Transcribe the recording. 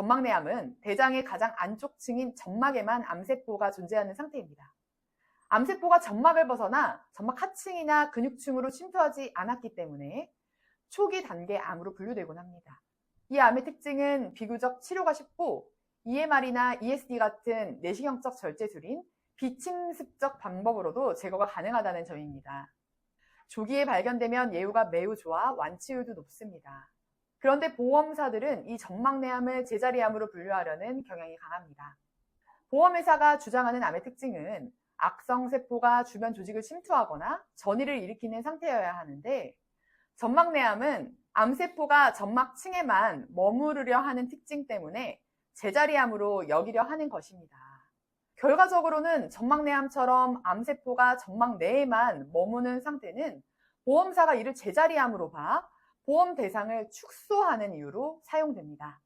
점막내암은 대장의 가장 안쪽 층인 점막에만 암세포가 존재하는 상태입니다. 암세포가 점막을 벗어나 점막 하층이나 근육층으로 침투하지 않았기 때문에 초기 단계 암으로 분류되곤 합니다. 이 암의 특징은 비교적 치료가 쉽고 EMR이나 ESD 같은 내시경적 절제술인 비침습적 방법으로도 제거가 가능하다는 점입니다. 조기에 발견되면 예후가 매우 좋아 완치율도 높습니다. 그런데 보험사들은 이 점막내암을 제자리암으로 분류하려는 경향이 강합니다. 보험회사가 주장하는 암의 특징은 악성세포가 주변 조직을 침투하거나 전이를 일으키는 상태여야 하는데 점막내암은 암세포가 점막층에만 머무르려 하는 특징 때문에 제자리암으로 여기려 하는 것입니다. 결과적으로는 점막내암처럼 암세포가 점막 내에만 머무는 상태는 보험사가 이를 제자리암으로 봐 보험 대상을 축소하는 이유로 사용됩니다.